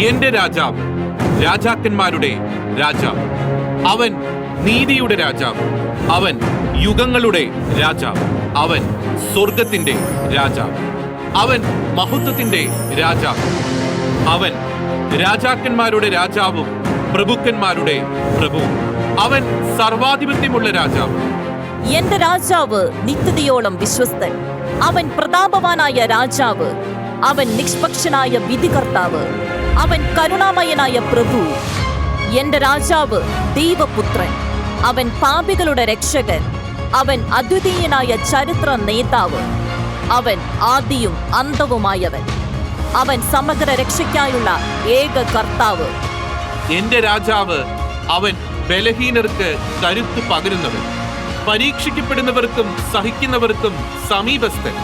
എന്റെ രാജാവ് രാജാക്കന്മാരുടെ രാജാവ്. അവൻ നീതിയുടെ രാജാവ്. അവൻ യുഗങ്ങളുടെ രാജാവ്. അവൻ സ്വർഗത്തിന്റെ രാജാവ്. അവൻ മഹത്വത്തിന്റെ രാജാവ്. അവൻ രാജാക്കന്മാരുടെ രാജാവും പ്രഭുക്കന്മാരുടെ പ്രഭുവും. അവൻ സർവാധിപത്യമുള്ള രാജാവ്. എന്റെ രാജാവ് നിത്യതയോളം വിശ്വസ്തൻ. അവൻ പ്രതാപവാനായ രാജാവ്. അവൻ നിഷ്പക്ഷനായ വിധികർത്താവ്. അവൻ കരുണാമയനായ പ്രഭു. എന്റെ രാജാവ് ദൈവപുത്രൻ. അവൻ പാപികളുടെ രക്ഷകൻ. അവൻ അദ്വിതീയനായ ചരിത്ര നേതാവ്. അവൻ ആദിയും അന്തവുമായവൻ അവൻ സമഗ്ര രക്ഷയ്ക്കായുള്ള ഏക കർത്താവ്. എന്റെ രാജാവ് അവൻ ബലഹീനർക്ക് കരുത്ത് പകരുന്നവൻ. പരീക്ഷിക്കപ്പെടുന്നവർക്കും സഹിക്കുന്നവർക്കും സമീപസ്ഥൻ.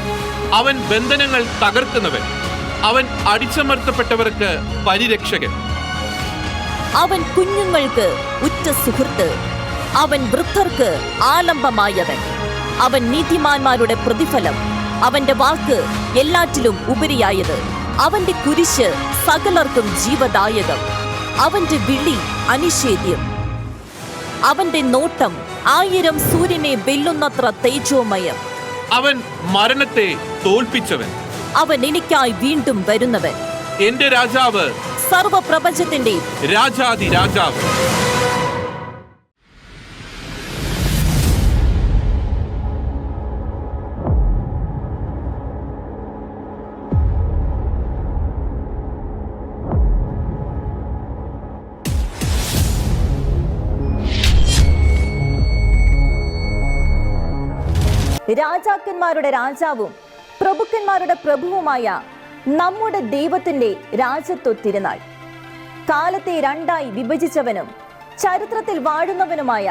അവൻ ബന്ധനങ്ങൾ തകർക്കുന്നവൻ. അവൻ അടിച്ചമർത്തപ്പെട്ടവർക്ക് പരിരക്ഷകൻ. അവൻ കുഞ്ഞുങ്ങൾക്ക് ഉറ്റ സുഹൃത്ത്. അവൻ വൃദ്ധർക്ക് ആലംബമായവൻ. അവൻ നീതിമാന്മാരുടെ പ്രതിഫലം. അവന്റെ വാക്ക് എല്ലാറ്റിലും ഉപരിയായത്. അവന്റെ കുരിശ് സകലർക്കും ജീവദായകം. അവന്റെ വിളി അനിഷേധ്യം. അവന്റെ നോട്ടം ആയിരം സൂര്യനെ വെല്ലുന്നത്ര തേജോമയം. അവൻ മരണത്തെ തോൽപ്പിച്ചവൻ. അവൻ എനിക്കായി വീണ്ടും വരുന്നവൻ. എന്റെ രാജാവ്. സർവപ്രപഞ്ചത്തിന്റെ രാജാതി രാജാവ്. രാജാക്കന്മാരുടെ രാജാവും പ്രഭുക്കന്മാരുടെ പ്രഭുവുമായ നമ്മുടെ ദൈവത്തിന്റെ രാജ്യത്വ തിരുനാൾ കാലത്തെ രണ്ടായി വിഭജിച്ചവനും ചരിത്രത്തിൽ വാഴുന്നവനുമായ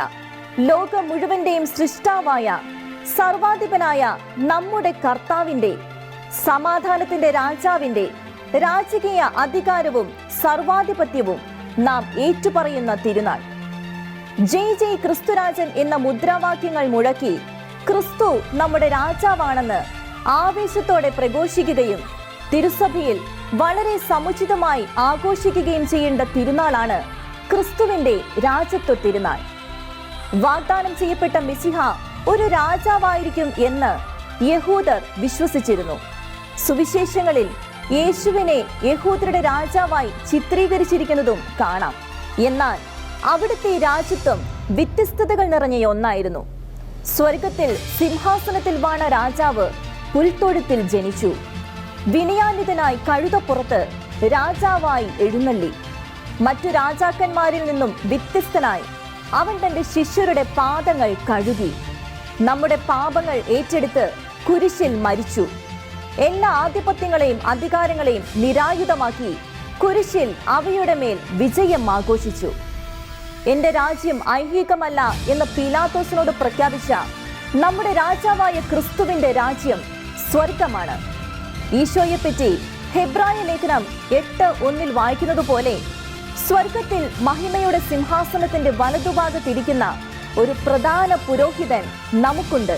ലോകം മുഴുവന്റെയും സൃഷ്ടാവായ സർവാധിപനായ നമ്മുടെ കർത്താവിന്റെ സമാധാനത്തിന്റെ രാജാവിന്റെ രാജകീയ അധികാരവും സർവാധിപത്യവും നാം ഏറ്റുപറയുന്ന തിരുനാൾ. ജയ് ജയ് ക്രിസ്തുരാജൻ എന്ന മുദ്രാവാക്യങ്ങൾ മുഴക്കി ക്രിസ്തു നമ്മുടെ രാജാവാണെന്ന് ആവേശത്തോടെ പ്രഘോഷിക്കുകയും തിരുസഭയിൽ വളരെ സമുചിതമായി ആഘോഷിക്കുകയും ചെയ്യേണ്ട തിരുനാളാണ് ക്രിസ്തുവിന്റെ രാജത്വ തിരുനാൾ. വാഗ്ദാനം ചെയ്യപ്പെട്ട മിസിഹ ഒരു രാജാവായിരിക്കും എന്ന് യഹൂദർ വിശ്വസിച്ചിരുന്നു. സുവിശേഷങ്ങളിൽ യേശുവിനെ യഹൂദരുടെ രാജാവായി ചിത്രീകരിച്ചിരിക്കുന്നതും കാണാം. എന്നാൽ അവിടുത്തെ രാജ്യത്വം വ്യത്യസ്തതകൾ നിറഞ്ഞ ഒന്നായിരുന്നു. സ്വർഗത്തിൽ സിംഹാസനത്തിൽ വാണ രാജാവ് പുൽത്തൊഴുത്തിൽ ജനിച്ചു. വിനയാന്വിതനായി കഴുതപ്പുറത്ത് രാജാവായി എഴുന്നള്ളി. മറ്റു രാജാക്കന്മാരിൽ നിന്നും വ്യത്യസ്തനായി അവൻ തന്റെ ശിഷ്യരുടെ പാദങ്ങൾ കഴുകി. നമ്മുടെ പാപങ്ങൾ ഏറ്റെടുത്ത് കുരിശിൽ മരിച്ചു. എല്ലാ ആധിപത്യങ്ങളെയും അധികാരങ്ങളെയും നിരായുധമാക്കി കുരിശിൽ അവയുടെ മേൽ വിജയം ആഘോഷിച്ചു. എന്റെ രാജ്യം ഐഹികമല്ല എന്ന് പീലാത്തോസിനോട് പ്രഖ്യാപിച്ച നമ്മുടെ രാജാവായ ക്രിസ്തുവിന്റെ രാജ്യം സ്വർഗമാണ് ഈശോയെപ്പറ്റി ഹെബ്രായ ലേഖനം എട്ട് ഒന്നിൽ വായിക്കുന്നത് പോലെ സ്വർഗത്തിൽ മഹിമയുടെ സിംഹാസനത്തിന്റെ വലതുഭാഗത്തിരിക്കുന്ന ഒരു പ്രധാന പുരോഹിതൻ നമുക്കുണ്ട്.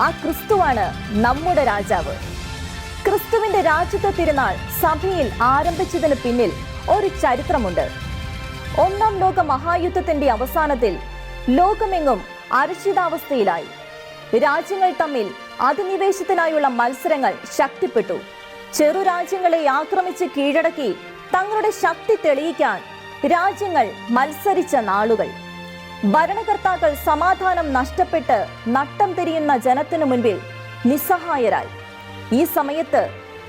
ആ ക്രിസ്തുവാണ് നമ്മുടെ രാജാവ്. ക്രിസ്തുവിന്റെ രാജ്യത്തെ തിരുനാൾ സഭയിൽ ആരംഭിച്ചതിന് പിന്നിൽ ഒരു ചരിത്രമുണ്ട്. ഒന്നാം ലോക മഹായുദ്ധത്തിന്റെ അവസാനത്തിൽ ലോകമെങ്ങും അരക്ഷിതാവസ്ഥയിലായി. രാജ്യങ്ങൾ തമ്മിൽ അധിനിവേശത്തിനായുള്ള മത്സരങ്ങൾ ശക്തിപ്പെട്ടു. ചെറു രാജ്യങ്ങളെ ആക്രമിച്ച് കീഴടക്കി തങ്ങളുടെ ശക്തി തെളിയിക്കാൻ രാജ്യങ്ങൾ മത്സരിച്ച നാളുകൾ. ഭരണകർത്താക്കൾ സമാധാനം നഷ്ടപ്പെട്ട് നട്ടം തിരിയുന്ന ജനത്തിനു മുൻപിൽ നിസ്സഹായരായി. ഈ സമയത്ത്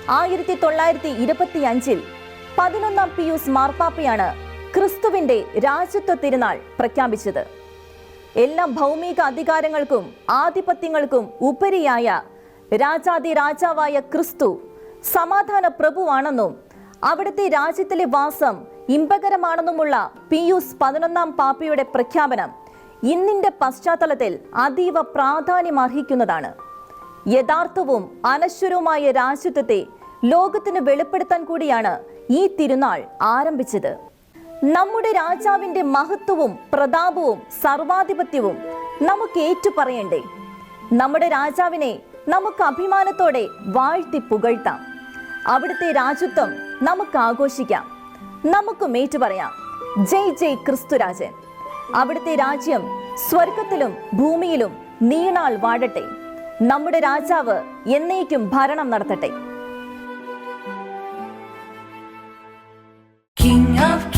ആയിരത്തി തൊള്ളായിരത്തി ഇരുപത്തി അഞ്ചിൽ പതിനൊന്നാം പിയൂസ് മാർപ്പാപ്പയാണ് ക്രിസ്തുവിന്റെ രാജ്യത്വ തിരുനാൾ പ്രഖ്യാപിച്ചത്. എല്ലാ ഭൗമിക അധികാരങ്ങൾക്കും ആധിപത്യങ്ങൾക്കും ഉപരിയായ രാജാതി രാജാവായ ക്രിസ്തു സമാധാന പ്രഭുവാണെന്നും അവിടുത്തെ രാജ്യത്തിലെ വാസം ഇമ്പകരമാണെന്നുമുള്ള പിയൂസ് പതിനൊന്നാം പാപ്പിയുടെ പ്രഖ്യാപനം ഇന്നിന്റെ പശ്ചാത്തലത്തിൽ അതീവ പ്രാധാന്യമർഹിക്കുന്നതാണ്. യഥാർത്ഥവും അനശ്വരവുമായ രാജ്യത്വത്തെ ലോകത്തിന് വെളിപ്പെടുത്താൻ കൂടിയാണ് ഈ തിരുനാൾ ആരംഭിച്ചത്. നമ്മുടെ രാജാവിന്റെ മഹത്വവും പ്രതാപവും സർവാധിപത്യവും നമുക്ക് ഏറ്റുപറയണ്ടേ? നമ്മുടെ രാജാവിനെ നമുക്ക് അഭിമാനത്തോടെ വാഴ്ത്തി പുകഴ്ത്താം. അവിടുത്തെ രാജ്യത്വം നമുക്ക് ആഘോഷിക്കാം. നമുക്കും ഏറ്റുപറയാം. ജയ് ജയ് ക്രിസ്തുരാജൻ അവിടുത്തെ രാജ്യം സ്വർഗത്തിലും ഭൂമിയിലും നീണാൾ വാഴട്ടെ. നമ്മുടെ രാജാവ് എന്നേക്കും ഭരണം നടത്തട്ടെ. King of